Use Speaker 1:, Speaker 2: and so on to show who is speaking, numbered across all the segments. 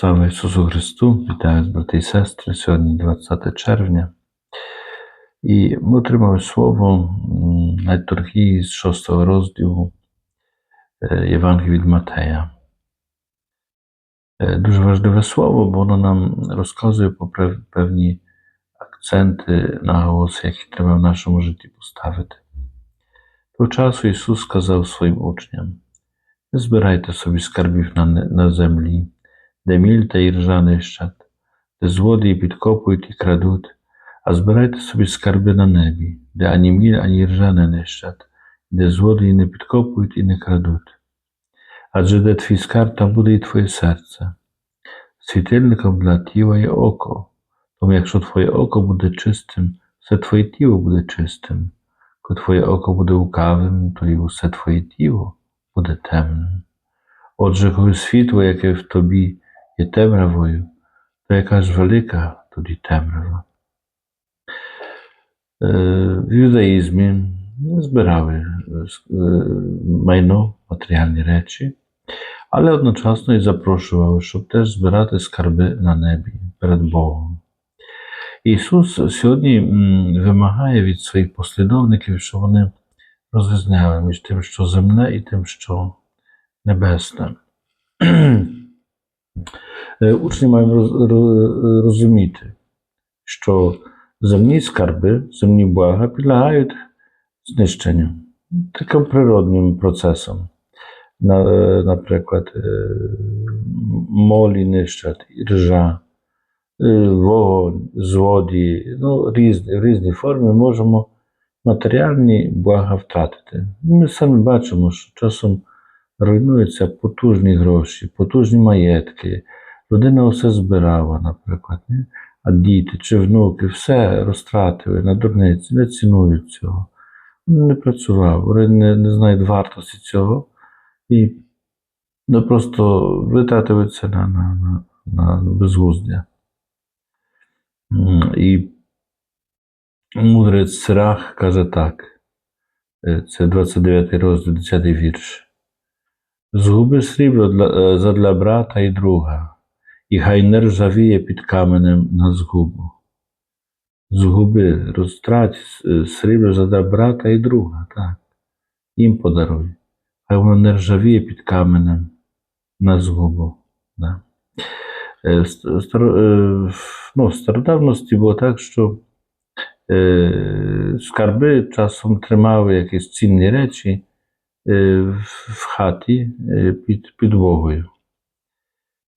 Speaker 1: Слава Ісусу Христу! Вітаю вас, брати і сестри. Сьогодні 20 червня. І ми отримали слово м, на літургії з 6 розділу е, Євангелії від Матея. Е, Дуже важливе слово, бо воно нам розказує про пев- певні акценти, наголоси, які треба в нашому житті поставити. Того часу Ісус сказав своїм учням: Не збирайте собі скарбів на, не- на землі, де міль та іржа нищать, де злодії підкопують і крадуть, а збирайте собі скарби на небі, де ані міль, ані іржа не нищать, де злодії не підкопують і не крадуть. Адже де твій скарб, там буде і твоє серце. Світильником для тіла є око. Тому якщо твоє око буде чистим, все твоє тіло буде чистим. Коли твоє око буде лукавим, то і усе твоє тіло буде темним. Отже, коли світло, яке в тобі є темрявою, то яка ж велика тоді темрява. Е, В юдаїзмі збирали е, е, майно, матеріальні речі, але одночасно і запрошували, щоб теж збирати скарби на небі перед Богом. Ісус сьогодні вимагає від своїх послідовників, щоб вони розрізняли між тим, що земне, і тим, що небесне. Е, Учні мають роз- розуміти, що земні скарби, земні блага підлягають знищенню таким природним процесом. Е, наприклад, е, молі нищать, іржа, вогонь, злодії, ну, різні, форми можемо матеріальні блага втратити. Ми самі бачимо, що часом руйнуються потужні гроші, потужні маєтки. Людина все збирала, наприклад, не? а діти чи внуки все розтратили на дурниці, не цінують цього. Вони не працював, вони не, не знають вартості цього і ну, просто витратили на, на, на, на безглуздя. І мудрець Сирах каже так: е, це 29 розділ, 10 вірш. Згуби срібло для, е, задля брата і друга, і хай не ржавіє під каменем на згубу. Згуби, розтрать е, срібло задля брата і друга, так. Їм подаруй. Хай воно не ржавіє під каменем на згубу. Да. Е, ну, в стародавності було так, що скарби часом тримали якісь цінні речі в- в хаті е, під підлогою.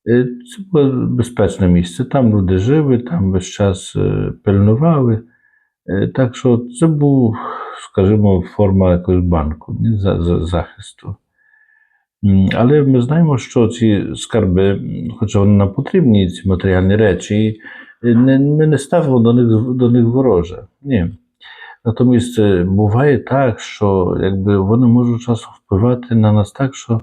Speaker 1: Е, Це було безпечне місце. Там люди жили, там весь час е, пильнували. Е, Так що це був, скажімо, форма якогось банку, ні, за, за, захисту. Але ми знаємо, що ці скарби, хоча вони нам потрібні, ці матеріальні речі, не, ми не ставимо до них, до них вороже. Ні. Натомість е, буває так, що якби вони можуть часом впливати на нас так, що е,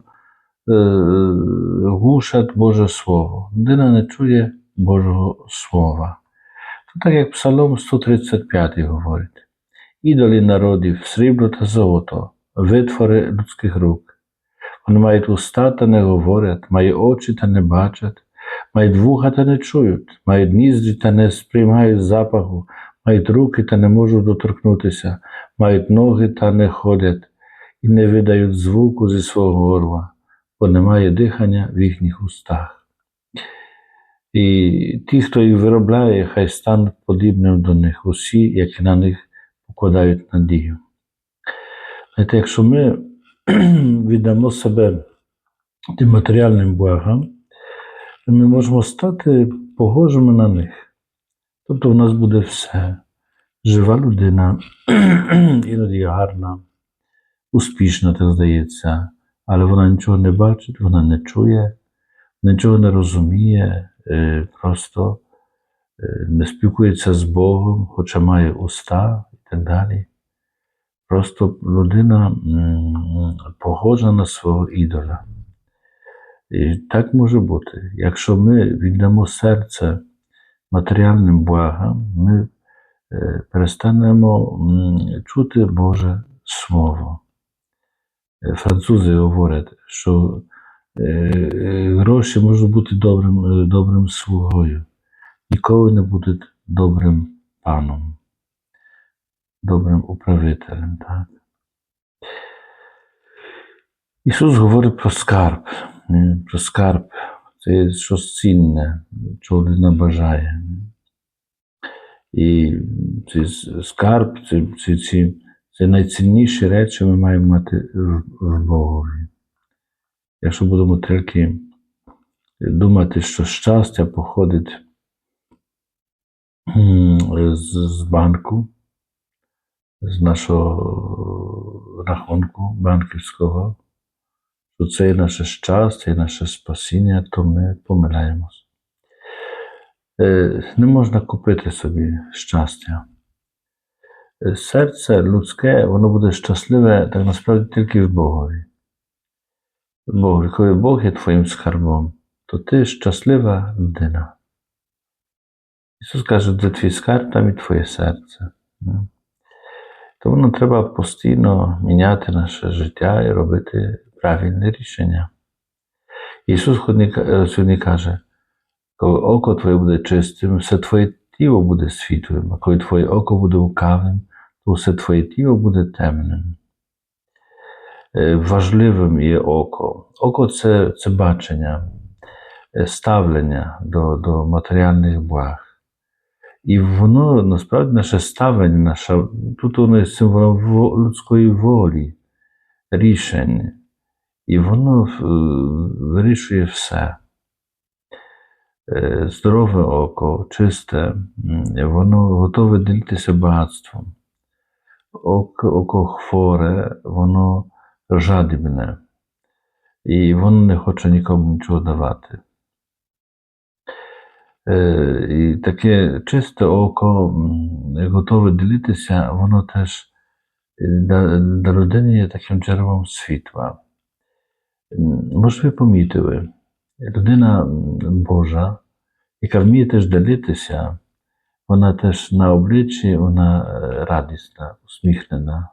Speaker 1: глушать Боже Слово. Людина не чує Божого Слова. То так як Псалом 135 говорить: ідолі народів, срібло та золото, витвори людських рук. Вони мають уста та не говорять, мають очі та не бачать, мають вуха та не чують, мають ніздрі та не сприймають запаху, мають руки та не можуть доторкнутися, мають ноги та не ходять, і не видають звуку зі свого горла, бо немає дихання в їхніх устах. І ті, хто їх виробляє, хай стануть подібним до них усі, які на них покладають надію. Знаєте, якщо ми віддамо себе тим матеріальним благам, ми можемо стати похожими на них. Тобто в нас буде все. Жива людина, іноді гарна, успішна, так здається, але вона нічого не бачить, вона не чує, нічого не розуміє, е, просто е, не спілкується з Богом, хоча має уста і так далі. Просто людина похожа на свого ідола. І так може бути. Якщо ми віддамо серце матеріальним благам, ми е, перестанемо чути Боже Слово. Е, Французи говорять, що Е, Гроші можуть бути добрим, добрим слугою, ніколи не будуть добрим паном, добрим управителем. Так? Ісус говорить про скарб. Про скарб це щось цінне, що людина бажає. І цей скарб, це, це, це, це найцінніші речі ми маємо мати в, Богові. Якщо будемо тільки думати, що щастя походить з банку, з нашого рахунку банківського, що це є наше щастя і наше спасіння, то ми помиляємось. Е, Не можна купити собі щастя. Е, Серце людське, воно буде щасливе так насправді тільки в Богові. Бог, коли Бог є твоїм скарбом, то ти щаслива людина. Ісус каже, де твій скарб, там і твоє серце. Тому нам треба постійно міняти наше життя і робити правильні рішення. Ісус сьогодні, е, сьогодні каже, коли око твоє буде чистим, все твоє тіло буде світлим, а коли твоє око буде лукавим, то все твоє тіло буде темним. Е, Важливим є око. Око це, це бачення, е, ставлення до, до матеріальних благ. І воно насправді наше ставлення, наша, тут воно є символом во- людської волі, рішень. І воно е, вирішує все. Е, Здорове око, чисте, воно готове ділитися багатством. Око, око хворе, воно жадібне, і воно не хоче нікому нічого давати. Е, І таке чисте око, готове ділитися, воно теж для людини є таким джерелом світла. Може, ви помітили, людина Божа, яка вміє теж ділитися, вона теж на обличчі вона е, радісна, усміхнена.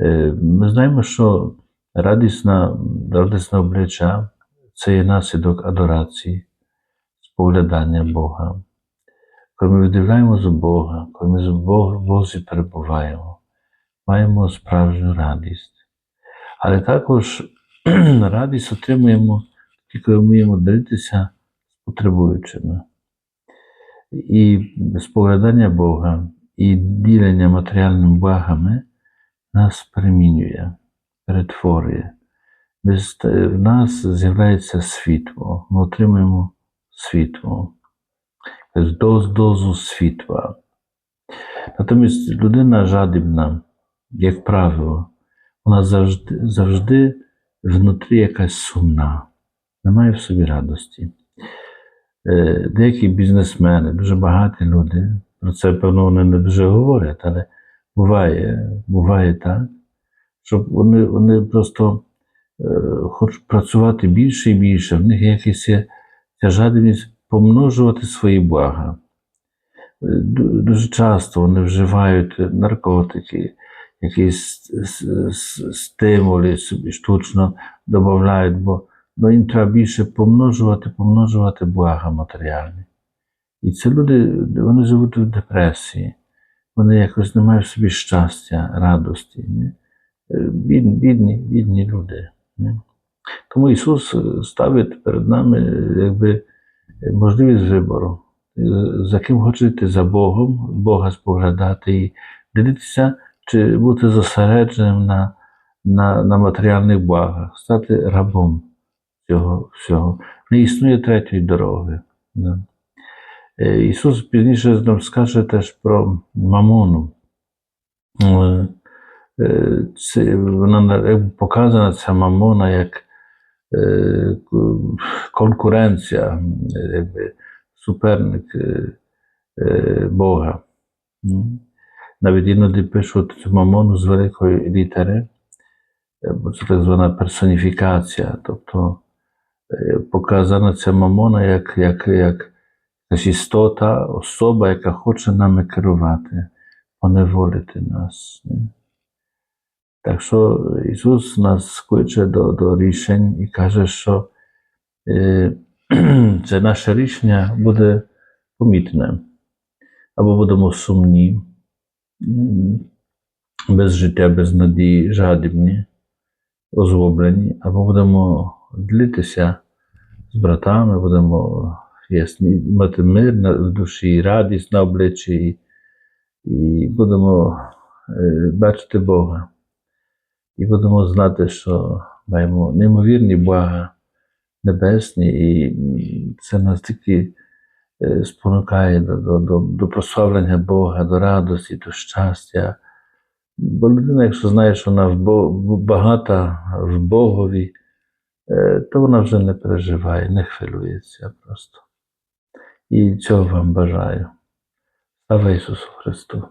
Speaker 1: Е, Ми знаємо, що радісна, радісне обличчя це є наслідок адорації, споглядання Бога. Коли ми видивляємо з Бога, коли ми в Бозі перебуваємо, маємо справжню радість. Але також радість отримуємо, тільки вміємо ділитися з потребуючими. І споглядання Бога, і ділення матеріальними благами нас перемінює, перетворює. В нас з'являється світло, ми отримуємо світло, доз, дозу світла. Натомість людина жадібна, як правило, вона завжди, завжди внутрі якась сумна, немає в собі радості. Е, Деякі бізнесмени, дуже багаті люди, про це, певно, вони не дуже говорять, але буває, буває так, що вони, вони просто е, хочуть працювати більше і більше, в них якась ця жадібність помножувати свої блага. Е, Дуже часто вони вживають наркотики, якісь стимули собі штучно додають, бо ну, їм треба більше помножувати, помножувати блага матеріальні. І це люди, вони живуть в депресії, вони якось не мають в собі щастя, радості. Е, Бідні, бідні, бідні люди. Ні? Тому Ісус ставить перед нами якби, можливість вибору. Е, За ким хочете за Богом, Бога споглядати і дивитися, чи бути зосередженим на, на, на матеріальних благах, стати рабом цього всього. Не існує третьої дороги. Да. Е, Ісус пізніше нам скаже теж про мамону. Е, е, Це, вона показана ця мамона як конкуренція, суперник Бога. Навіть іноді пишуть цю мамону з великої літери, е, бо це так звана персоніфікація, тобто е, показана ця мамона як, як, як якась істота, особа, яка хоче нами керувати, поневолити нас. Так що Ісус нас кличе до, до рішень і каже, що е, це наше рішення буде помітне. Або будемо сумні, без життя, без надії, жадібні, озлоблені, або будемо ділитися з братами, будемо ясні, мати мир в душі, радість на обличчі, і, будемо е, бачити Бога. І будемо знати, що маємо неймовірні блага небесні, і це нас тільки спонукає до, до, до, прославлення Бога, до радості, до щастя. Бо людина, якщо знає, що вона в Бо- багата в Богові, е, то вона вже не переживає, не хвилюється просто. І цього вам бажаю. Слава Ісусу Христу!